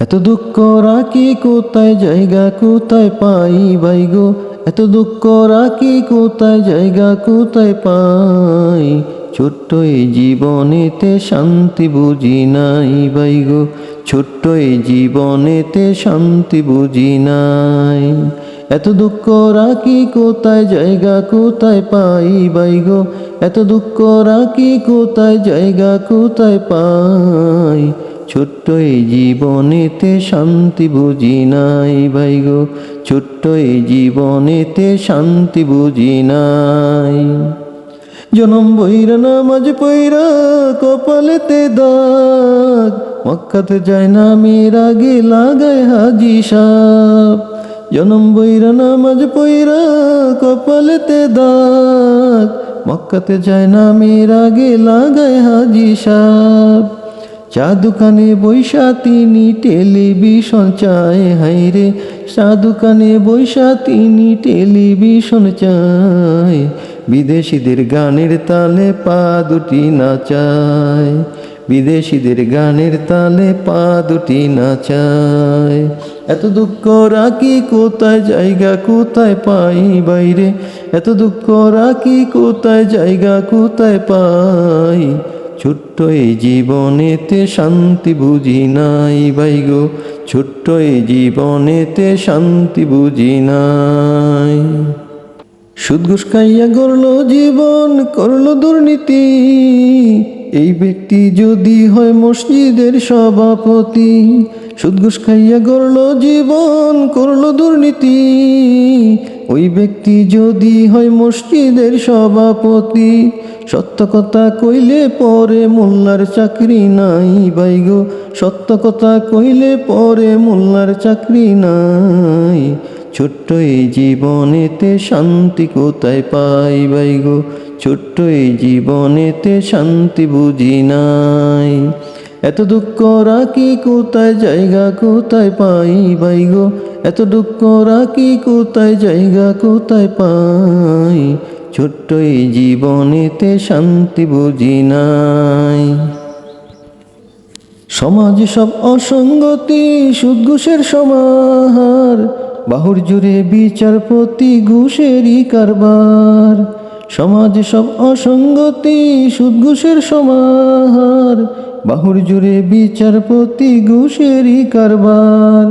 এত দুঃখ রাখি কোথায় জায়গা, কোথায় পাই বাই গো? এত দুঃখ রাখি কোথায় জায়গা, কোথায় পাই? ছোট্ট এই জীবনেতে শান্তি বুঝি নাই বাই গো। ছোট্ট এই জীবনেতে শান্তি বুঝি নাই। এত দুঃখ রাখি কোথায় জায়গা, কোথায় পাই বাই গো? এত দুঃখ রাখি কোথায় জায়গা, কোথায় পাই? ছোট্ট এই জীবনেতে শান্তি বুঝি নাই ভাই গো ছোট্ট এই জীবনেতে শান্তি বুঝি নাই। জনম বইরা নামাজ পইরা কপালেতে দাগ, মক্কাতে যায় না মেয়ের আগে লাগায় হাজি সাপ। জনম বইরা নামাজ পইরা কপালেতে দাগ, মক্কাতে যায় না মেয়ের গে লাগায় হাজি সাপ। চা দোকানে বৈশা তিনি টেলিভিশন চায় হাইরে চা দোকানে বৈশা তিনি টেলিভিশন চায়। বিদেশিদের গানের তালে পা দুটি নাচায়। বিদেশিদের গানের তালে পা দুটি নাচায়। এত দুঃখ রাখি কোথায়, জায়গা কোথায় পাই বাইরে? এত দুঃখ রাখি কোথায়, জায়গা কোথায় পাই? ছোট্ট এই জীবনেতে শান্তি বুঝি নাই ভাই গো ছোট্ট এই জীবনেতে শান্তি বুঝি নাই। সুদ ঘুষ খাইয়া গড়ল জীবন, করল দুর্নীতি এই ব্যক্তি যদি হয় মসজিদের সভাপতি, সুদঘুষ খাইয়া গড়ল জীবন, করল দুর্নীতি। ওই ব্যক্তি যদি হয় মসজিদের সভাপতি, সত্য কথা কইলে পরে মোল্লার চাকরি নাই। বাইগো সত্য কথা কইলে পরে মোল্লার চাকরি নাই। ছোট্ট এই জীবনেতে শান্তি কোথায় পাই বাইগো ছোট্ট এই জীবনেতে শান্তি বুঝি নাই। এত দুঃখ রাখি কোথায়, জায়গা কোথায় পাই বাইগো এত দুঃখ রাখি কোথায়, জায়গা কোথায় পাই? ছোট্ট এই জীবনেতে শান্তি বুঝি নাই। সমাজ সব অসঙ্গতি সুদ ঘুষের সমাহার। বাহুর জুড়ে বিচারপতি ঘুষেরই কারবার। সমাজ সব অসঙ্গতি, সুদ ঘুষের সমাহার। বাহুর জুড়ে বিচারপতি ঘুষেরই কারবার।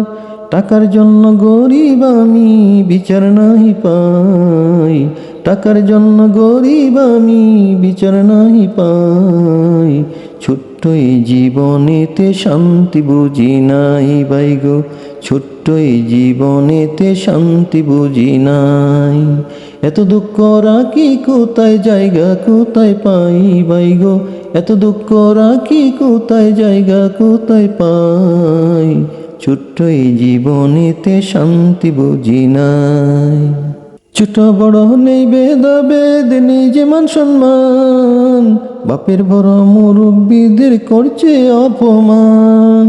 টাকার জন্য গরিব আমি বিচার নাহি পাই। টাকার জন্য গরিব আমি বিচার নাহি পাই। ছোট্ট এই জীবনেতে শান্তি বুঝি নাই বাই গো। ছোট্ট এই জীবনেতে শান্তি বুঝি নাই। এত দুঃখ রাখি কোথায়, জায়গা কোথায় পাই বাই গো? এত দুঃখ রাখি কোথায়, জায়গা কোথায় পাই? ছোট্ট এই জীবনেতে শান্তি বুঝি নাই। ছোট বড় নেই বেদাবেদ নেই যে মান সম্মান। বাপের বড় মুরব্বীদের করছে অপমান।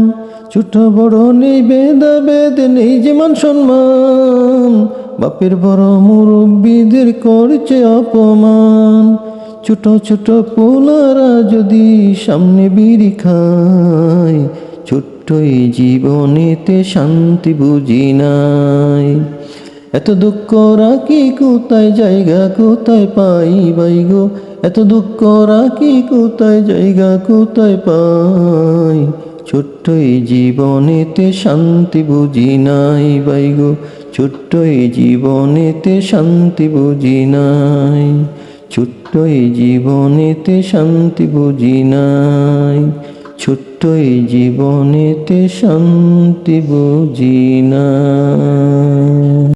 ছোট বড় নেই বেদাবেদ নেই যে মান সম্মান। বাপের বড় মুরব্বীদের করছে অপমান। ছোট ছোট পোলারা যদি সামনে বিড়ি খায় ছোট্ট এই জীবনেতে শান্তি বুঝি নাই। এত দুঃখ রাখি কোথায় জায়গা, কোথায় পাই বাই গো? এত দুঃখ রাখি কোথায় জায়গা, কোথায় পাই? ছোট্ট এই জীবনেতে শান্তি বুঝি নাই বাই গো। ছোট্ট এই জীবনেতে শান্তি বুঝি নাই। ছোট্ট এই জীবনেতে শান্তি বুঝি নাই। ছোট্ট এই জীবনেতে শান্তি বুঝি না